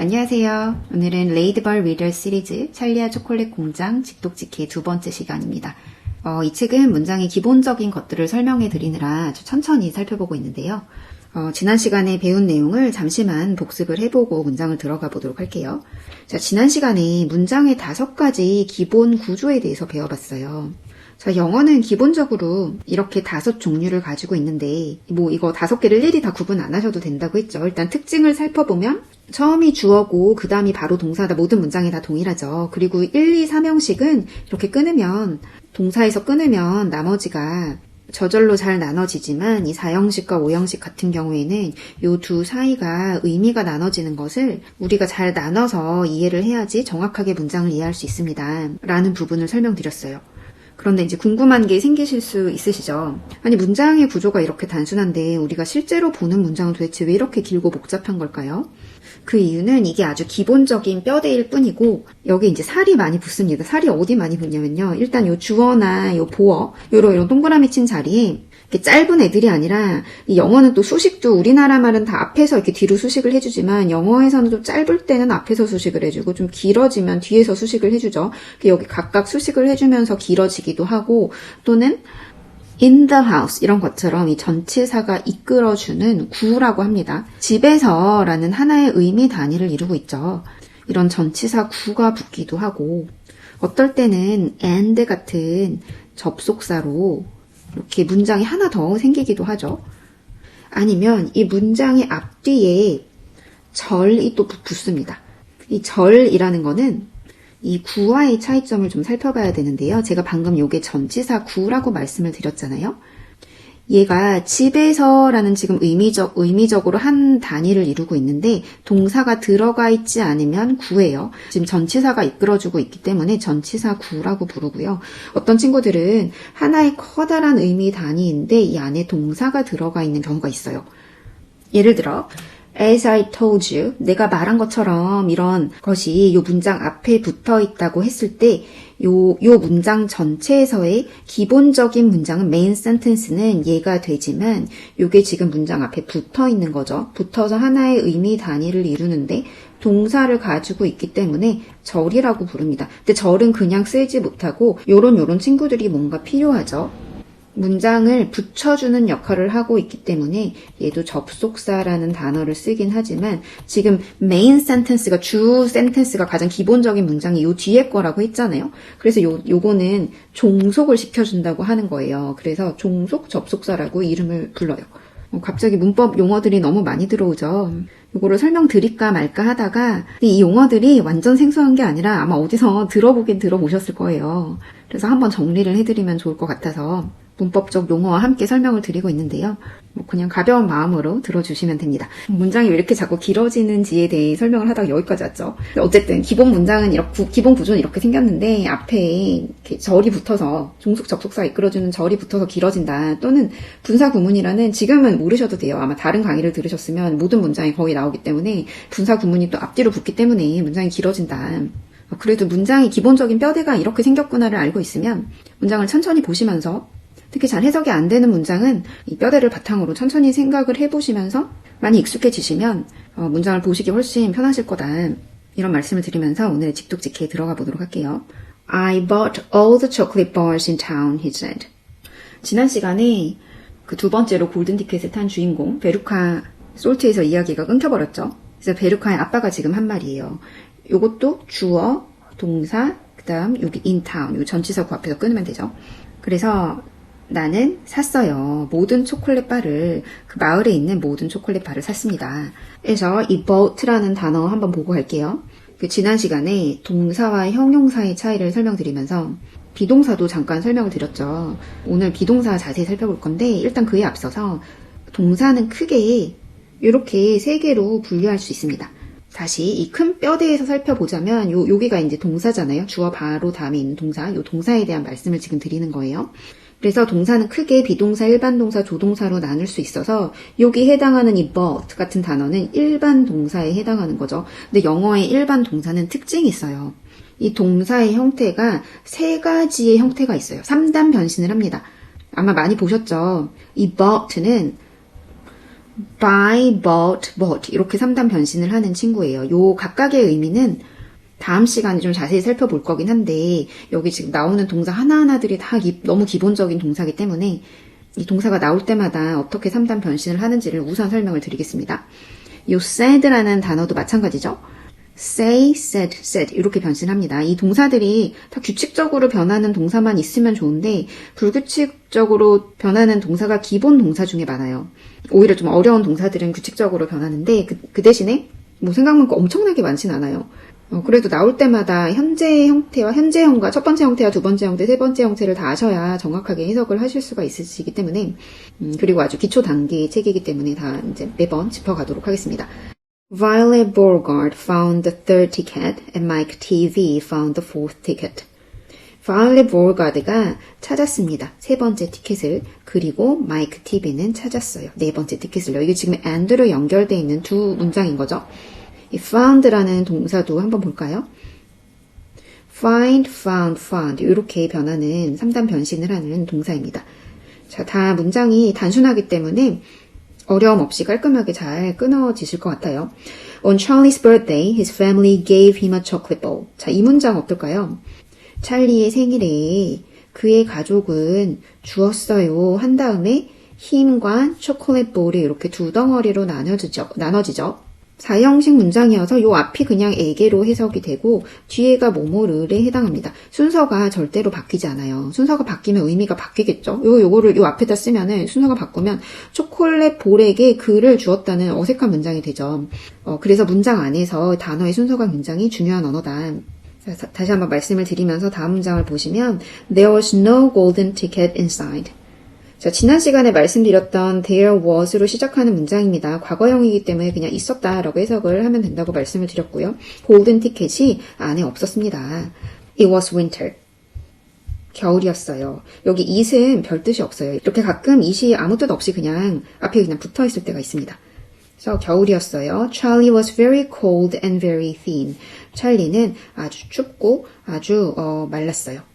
안녕하세요. 오늘은 레이드벌 리더 시리즈 찰리아 초콜릿 공장 직독직해 두 번째 시간입니다. 어, 이 책은 문장의 기본적인 것들을 설명해 드리느라 천천히 살펴보고 있는데요. 어, 지난 시간에 배운 내용을 잠시만 복습을 해보고 문장을 들어가 보도록 할게요. 자, 지난 시간에 문장의 다섯 가지 기본 구조에 대해서 배워봤어요. 자, 영어는 기본적으로 이렇게 다섯 종류를 가지고 있는데, 뭐 이거 다섯 개를 일일이 다 구분 안 하셔도 된다고 했죠. 일단 특징을 살펴보면, 처음이 주어고, 그 다음이 바로 동사다. 모든 문장이 다 동일하죠. 그리고 1, 2, 3형식은 이렇게 끊으면, 동사에서 끊으면 나머지가 저절로 잘 나눠지지만 이 4형식과 5형식 같은 경우에는 요 두 사이가 의미가 나눠지는 것을 우리가 잘 나눠서 이해를 해야지 정확하게 문장을 이해할 수 있습니다. 라는 부분을 설명드렸어요. 그런데 이제 궁금한 게 생기실 수 있으시죠? 아니, 문장의 구조가 이렇게 단순한데 우리가 실제로 보는 문장은 도대체 왜 이렇게 길고 복잡한 걸까요? 그 이유는 이게 아주 기본적인 뼈대일 뿐이고 여기 이제 살이 많이 붙습니다. 살이 어디 많이 붙냐면요. 일단 요 주어나 요 보어 요런 요런 동그라미 친 자리에 이렇게 짧은 애들이 아니라 이 영어는 또 수식도 우리나라 말은 다 앞에서 이렇게 뒤로 수식을 해주지만 영어에서는 좀 짧을 때는 앞에서 수식을 해주고 좀 길어지면 뒤에서 수식을 해주죠. 여기 각각 수식을 해주면서 길어지기도 하고 또는 in the house 이런 것처럼 이 전치사가 이끌어주는 구라고 합니다. 집에서라는 하나의 의미 단위를 이루고 있죠. 이런 전치사 구가 붙기도 하고 어떨 때는 and 같은 접속사로 이렇게 문장이 하나 더 생기기도 하죠. 아니면 이 문장의 앞뒤에 절이 또 붙습니다. 이 절이라는 거는 이 구와의 차이점을 좀 살펴봐야 되는데요. 제가 방금 요게 전치사 구라고 말씀을 드렸잖아요. 얘가 집에서라는 지금 의미적, 의미적으로 한 단위를 이루고 있는데 동사가 들어가 있지 않으면 구예요. 지금 전치사가 이끌어주고 있기 때문에 전치사 구라고 부르고요. 어떤 친구들은 하나의 커다란 의미 단위인데 이 안에 동사가 들어가 있는 경우가 있어요. 예를 들어, As I told you, 내가 말한 것처럼 이런 것이 요 문장 앞에 붙어 있다고 했을 때, 요, 요 문장 전체에서의 기본적인 문장은 메인 센텐스는 얘가 되지만, 요게 지금 문장 앞에 붙어 있는 거죠. 붙어서 하나의 의미 단위를 이루는데, 동사를 가지고 있기 때문에 절이라고 부릅니다. 근데 절은 그냥 쓰지 못하고, 요런 요런 친구들이 뭔가 필요하죠. 문장을 붙여주는 역할을 하고 있기 때문에 얘도 접속사라는 단어를 쓰긴 하지만 지금 메인 센텐스가 주 센텐스가 가장 기본적인 문장이 요 뒤에 거라고 했잖아요. 그래서 요 요거는 종속을 시켜준다고 하는 거예요. 그래서 종속 접속사라고 이름을 불러요. 어, 갑자기 문법 용어들이 너무 많이 들어오죠. 이거를 설명드릴까 말까 하다가 이 용어들이 완전 생소한 게 아니라 아마 어디서 들어보긴 들어보셨을 거예요. 그래서 한번 정리를 해드리면 좋을 것 같아서 문법적 용어와 함께 설명을 드리고 있는데요. 뭐 그냥 가벼운 마음으로 들어주시면 됩니다. 문장이 왜 이렇게 자꾸 길어지는지에 대해 설명을 하다가 여기까지 왔죠. 어쨌든 기본 문장은 이렇게 기본 구조는 이렇게 생겼는데 앞에 절이 붙어서 종속 접속사 이끌어주는 절이 붙어서 길어진다. 또는 분사 구문이라는 지금은 모르셔도 돼요. 아마 다른 강의를 들으셨으면 모든 문장이 거의 나오기 때문에 분사 구문이 또 앞뒤로 붙기 때문에 문장이 길어진다. 그래도 문장의 기본적인 뼈대가 이렇게 생겼구나를 알고 있으면 문장을 천천히 보시면서 특히 잘 해석이 안 되는 문장은 이 뼈대를 바탕으로 천천히 생각을 해보시면서 많이 익숙해지시면 어, 문장을 보시기 훨씬 편하실 거다. 이런 말씀을 드리면서 오늘의 직독직해에 들어가 보도록 할게요. I bought all the chocolate bars in town, he said. 지난 시간에 그 두 번째로 골든 티켓을 탄 주인공 베루카 솔트에서 이야기가 끊겨버렸죠. 그래서 베루카의 아빠가 지금 한 말이에요. 요것도 주어, 동사, 그 다음 여기 in town, 요 전치사 구 앞에서 끊으면 되죠. 그래서 나는 샀어요. 모든 초콜릿 바를 그 마을에 있는 모든 초콜릿 바를 샀습니다. 그래서 이 bought라는 단어 한번 보고 갈게요. 그 지난 시간에 동사와 형용사의 차이를 설명드리면서 비동사도 잠깐 설명을 드렸죠. 오늘 비동사 자세히 살펴볼 건데 일단 그에 앞서서 동사는 크게 이렇게 세 개로 분류할 수 있습니다. 다시 이 큰 뼈대에서 살펴보자면 요 여기가 이제 동사잖아요. 주어 바로 다음에 있는 동사. 요 동사에 대한 말씀을 지금 드리는 거예요. 그래서 동사는 크게 비동사, 일반 동사, 조동사로 나눌 수 있어서 여기 해당하는 이 but 같은 단어는 일반 동사에 해당하는 거죠. 근데 영어의 일반 동사는 특징이 있어요. 이 동사의 형태가 세 가지의 형태가 있어요. 3단 변신을 합니다. 아마 많이 보셨죠? 이 but는 buy, bought, bought 이렇게 3단 변신을 하는 친구예요. 요 각각의 의미는 다음 시간에 좀 자세히 살펴볼 거긴 한데 여기 지금 나오는 동사 하나하나들이 다 기- 너무 기본적인 동사기 때문에 이 동사가 나올 때마다 어떻게 3단 변신을 하는지를 우선 설명을 드리겠습니다. 요 said라는 단어도 마찬가지죠. say, said, said 이렇게 변신합니다. 이 동사들이 다 규칙적으로 변하는 동사만 있으면 좋은데 불규칙적으로 변하는 동사가 기본 동사 중에 많아요. 오히려 좀 어려운 동사들은 규칙적으로 변하는데 그, 그 대신에 뭐 생각만큼 엄청나게 많진 않아요. 어, 그래도 나올 때마다 현재 형태와 현재 형과 첫 번째 형태와 두 번째 형태, 세 번째 형태를 다 아셔야 정확하게 해석을 하실 수가 있으시기 때문에 음, 그리고 아주 기초 단계의 책이기 때문에 다 이제 매번 짚어가도록 하겠습니다. Violet Beauregard found the third ticket and Mike TV found the fourth ticket. Violet Beauregard가 찾았습니다. 세 번째 티켓을 그리고 마이크 TV는 찾았어요. 네 번째 티켓을요. 이게 지금 and로 연결되어 있는 두 문장인 거죠. 이 found라는 동사도 한번 볼까요? find, found, found 이렇게 변하는 3단 변신을 하는 동사입니다. 자, 다 문장이 단순하기 때문에 어려움 없이 깔끔하게 잘 끊어지실 것 같아요. On Charlie's birthday, his family gave him a chocolate bowl. 자, 이 문장 어떨까요? 찰리의 생일에 그의 가족은 주었어요. 한 다음에 힘과 초콜릿 볼이 이렇게 두 덩어리로 나눠지죠. 나눠지죠. 사형식 문장이어서 요 앞이 그냥 에게로 해석이 되고 뒤에가 뭐뭐를에 해당합니다. 순서가 절대로 바뀌지 않아요. 순서가 바뀌면 의미가 바뀌겠죠. 요 요거를 요 앞에다 쓰면은 순서가 바꾸면 초콜릿 볼에게 그를 주었다는 어색한 문장이 되죠. 어, 그래서 문장 안에서 단어의 순서가 굉장히 중요한 언어다. 다시 한번 말씀을 드리면서 다음 문장을 보시면 There was no golden ticket inside. 자, 지난 시간에 말씀드렸던 there was로 시작하는 문장입니다. 과거형이기 때문에 그냥 있었다라고 해석을 하면 된다고 말씀을 드렸고요. 골든 티켓이 안에 없었습니다. It was winter. 겨울이었어요. 여기 it은 별 뜻이 없어요. 이렇게 가끔 it이 아무 뜻 없이 그냥 앞에 그냥 붙어 있을 때가 있습니다. 그래서 겨울이었어요. Charlie was very cold and very thin. 찰리는 아주 춥고 아주 어, 말랐어요.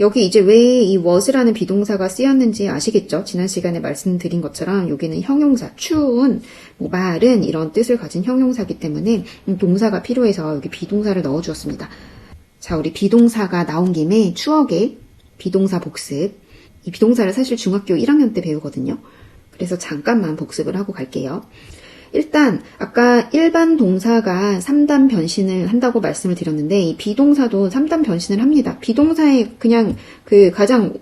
여기 이제 왜 이 was라는 비동사가 쓰였는지 아시겠죠? 지난 시간에 말씀드린 것처럼 여기는 형용사, 추운, 뭐 마른 이런 뜻을 가진 형용사기 때문에 음, 동사가 필요해서 여기 비동사를 넣어주었습니다. 자, 우리 비동사가 나온 김에 추억의 비동사 복습. 이 비동사를 사실 중학교 1학년 때 배우거든요. 그래서 잠깐만 복습을 하고 갈게요. 일단 아까 일반 동사가 3단 변신을 한다고 말씀을 드렸는데 이 비동사도 3단 변신을 합니다. 비동사의 그냥 그 가장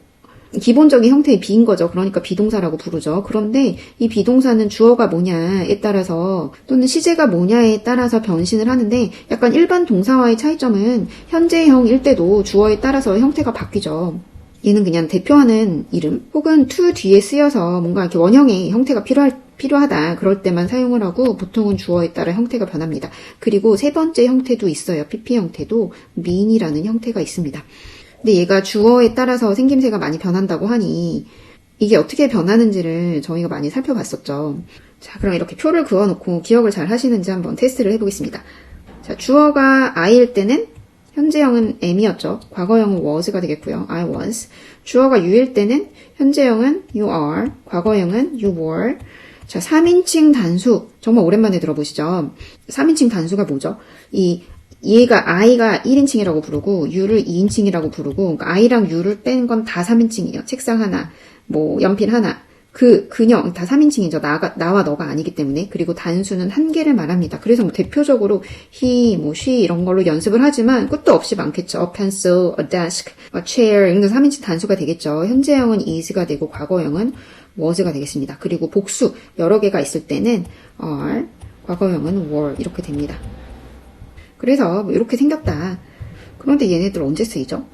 기본적인 형태의 비인 거죠. 그러니까 비동사라고 부르죠. 그런데 이 비동사는 주어가 뭐냐에 따라서 또는 시제가 뭐냐에 따라서 변신을 하는데 약간 일반 동사와의 차이점은 현재형일 때도 주어에 따라서 형태가 바뀌죠. 얘는 그냥 대표하는 이름 혹은 to 뒤에 쓰여서 뭔가 이렇게 원형의 형태가 필요할 필요하다 그럴 때만 사용을 하고 보통은 주어에 따라 형태가 변합니다. 그리고 세 번째 형태도 있어요. PP 형태도 mean이라는 형태가 있습니다. 근데 얘가 주어에 따라서 생김새가 많이 변한다고 하니 이게 어떻게 변하는지를 저희가 많이 살펴봤었죠. 자, 그럼 이렇게 표를 그어놓고 기억을 잘 하시는지 한번 테스트를 해보겠습니다. 자, 주어가 I일 때는 현재형은 am이었죠. 과거형은 was가 되겠고요. I was. 주어가 you일 때는 현재형은 you are. 과거형은 you were. 자, 3인칭 단수. 정말 오랜만에 들어보시죠. 3인칭 단수가 뭐죠? 이 얘가 I가 1인칭이라고 부르고 U를 2인칭이라고 부르고 그러니까 I랑 U를 뺀 건 다 3인칭이에요. 책상 하나, 뭐 연필 하나. 그 그녀 다 3인칭이죠. 나가 나와 너가 아니기 때문에. 그리고 단수는 한 개를 말합니다. 그래서 뭐 대표적으로 he, 뭐 she 이런 걸로 연습을 하지만 끝도 없이 많겠죠. A pencil, a desk, a chair 이런 3인칭 단수가 되겠죠. 현재형은 is가 되고 과거형은 was가 되겠습니다. 그리고 복수 여러 개가 있을 때는 are, 과거형은 were 이렇게 됩니다. 그래서 뭐 이렇게 생겼다. 그런데 얘네들 언제 쓰이죠?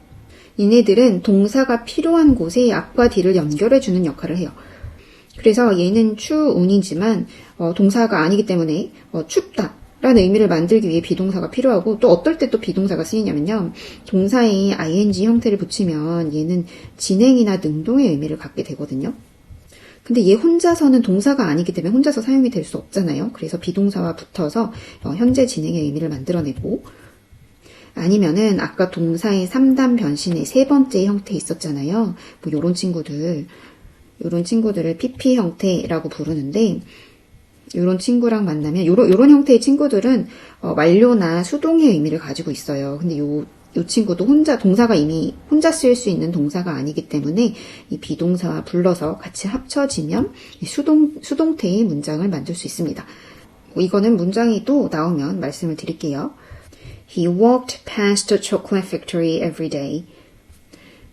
얘네들은 동사가 필요한 곳에 앞과 뒤를 연결해 주는 역할을 해요. 그래서 얘는 추운이지만 어, 동사가 아니기 때문에 어, 춥다. 라는 의미를 만들기 위해 비동사가 필요하고 또 어떨 때 또 비동사가 쓰이냐면요. 동사에 ing 형태를 붙이면 얘는 진행이나 능동의 의미를 갖게 되거든요. 근데 얘 혼자서는 동사가 아니기 때문에 혼자서 사용이 될 수 없잖아요. 그래서 비동사와 붙어서 어, 현재 진행의 의미를 만들어내고 아니면은 아까 동사의 3단 변신의 세 번째 형태 있었잖아요. 뭐 요런 친구들 요런 친구들을 PP 형태라고 부르는데 이런 친구랑 만나면 요런 요런 형태의 친구들은 어, 완료나 수동의 의미를 가지고 있어요. 근데 요, 요 친구도 혼자 동사가 이미 혼자 쓰일 수 있는 동사가 아니기 때문에 이 비동사와 불러서 같이 합쳐지면 이 수동 수동태의 문장을 만들 수 있습니다. 뭐 이거는 문장이 또 나오면 말씀을 드릴게요. He walked past the chocolate factory every day.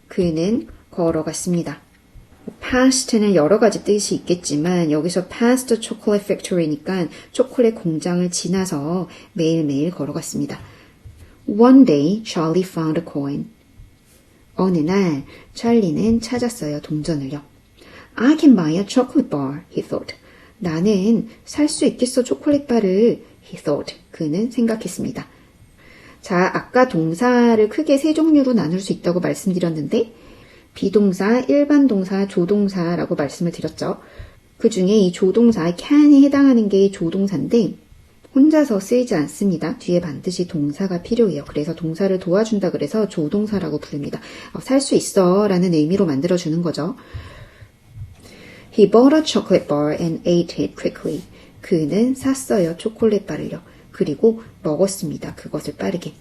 그는 걸어갔습니다. past는 여러 가지 뜻이 있겠지만 여기서 past the chocolate factory니까 초콜릿 공장을 지나서 매일매일 걸어갔습니다. One day, Charlie found a coin. 어느 날 찰리는 찾았어요 동전을요. I can buy a chocolate bar, he thought. 나는 살 수 있겠어 초콜릿 바를, he thought. 그는 생각했습니다. 자, 아까 동사를 크게 세 종류로 나눌 수 있다고 말씀드렸는데 비동사, 일반 동사, 조동사라고 말씀을 드렸죠. 그 중에 이 조동사 can이 해당하는 게 조동사인데 혼자서 쓰이지 않습니다. 뒤에 반드시 동사가 필요해요. 그래서 동사를 도와준다 그래서 조동사라고 부릅니다. 살수 있어 라는 의미로 만들어주는 거죠. He bought a chocolate bar and ate it quickly. 그는 샀어요. 초콜릿 바를요. 그리고 먹었습니다. 그것을 빠르게.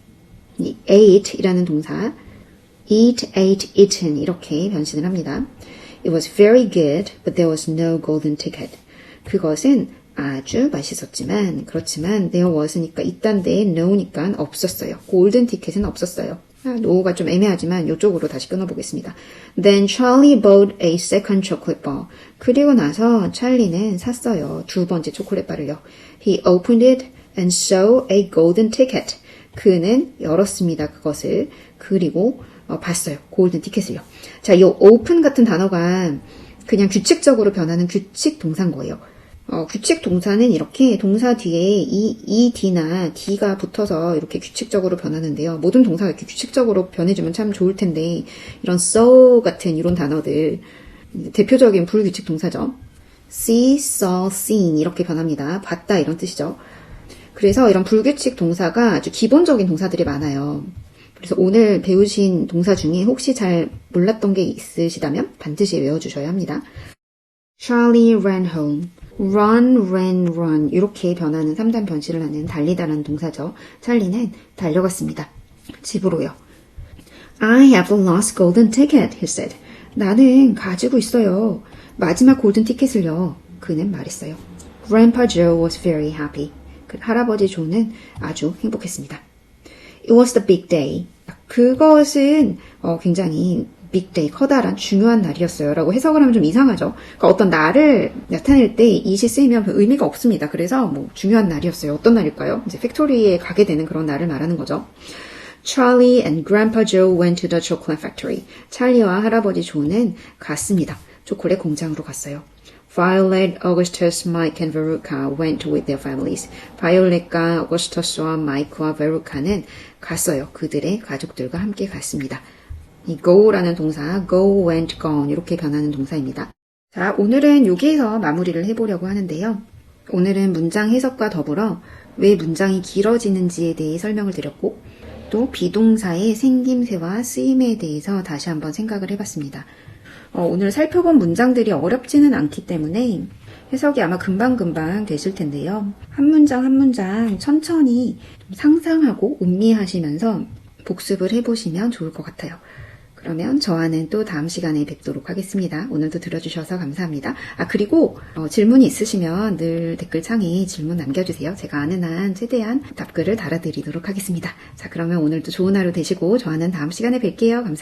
이 ate 이라는 동사 eat, ate, eaten 이렇게 변신을 합니다. It was very good, but there was no golden ticket. 그것은 아주 맛있었지만 그렇지만 there was니까 있단데 no니까 없었어요. 골든 티켓은 없었어요. 아, no가 좀 애매하지만 이쪽으로 다시 끊어보겠습니다. Then Charlie bought a second chocolate bar. 그리고 나서 찰리는 샀어요. 두 번째 초콜릿 바를요. He opened it and saw a golden ticket. 그는 열었습니다. 그것을. 그리고 어, 봤어요. 골든 티켓을요. 자, 이 open 같은 단어가 그냥 규칙적으로 변하는 규칙 동사인 거예요. 어, 규칙 동사는 이렇게 동사 뒤에 이, 이 D나 D가 붙어서 이렇게 규칙적으로 변하는데요. 모든 동사가 이렇게 규칙적으로 변해주면 참 좋을 텐데, 이런 so 같은 이런 단어들, 대표적인 불규칙 동사죠. see, saw, seen 이렇게 변합니다. 봤다 이런 뜻이죠. 그래서 이런 불규칙 동사가 아주 기본적인 동사들이 많아요. 그래서 오늘 배우신 동사 중에 혹시 잘 몰랐던 게 있으시다면 반드시 외워주셔야 합니다. Charlie ran home. Run, ran, run 이렇게 변하는 3단 변신을 하는 달리다라는 동사죠. 찰리는 달려갔습니다. 집으로요. I have the last golden ticket, he said. 나는 가지고 있어요. 마지막 골든 티켓을요. 그는 말했어요. Grandpa Joe was very happy. 그 할아버지 조는 아주 행복했습니다. It was the big day. 그것은 어, 굉장히 빅데이, 커다란 중요한 날이었어요. 라고 해석을 하면 좀 이상하죠. 그러니까 어떤 날을 나타낼 때 이 시 쓰이면 별 의미가 없습니다. 그래서 뭐 중요한 날이었어요. 어떤 날일까요? 이제 팩토리에 가게 되는 그런 날을 말하는 거죠. Charlie and Grandpa Joe went to the chocolate factory. 찰리와 할아버지 조는 갔습니다. 초콜릿 공장으로 갔어요. Violet, Augustus, Mike and Veruca went with their families. 바이올렛과 어거스터스와 마이크와 베루카는 갔어요. 그들의 가족들과 함께 갔습니다. 이 go라는 동사, go, went, gone 이렇게 변하는 동사입니다. 자, 오늘은 여기에서 마무리를 해보려고 하는데요. 오늘은 문장 해석과 더불어 왜 문장이 길어지는지에 대해 설명을 드렸고 또 비동사의 생김새와 쓰임에 대해서 다시 한번 생각을 해봤습니다. 어, 오늘 살펴본 문장들이 어렵지는 않기 때문에 해석이 아마 금방금방 되실 텐데요. 한 문장 한 문장 천천히 상상하고 음미하시면서 복습을 해보시면 좋을 것 같아요. 그러면 저와는 또 다음 시간에 뵙도록 하겠습니다. 오늘도 들어주셔서 감사합니다. 아, 그리고 어, 질문이 있으시면 늘 댓글창에 질문 남겨주세요. 제가 아는 한 최대한 답글을 달아드리도록 하겠습니다. 자, 그러면 오늘도 좋은 하루 되시고 저와는 다음 시간에 뵐게요. 감사합니다.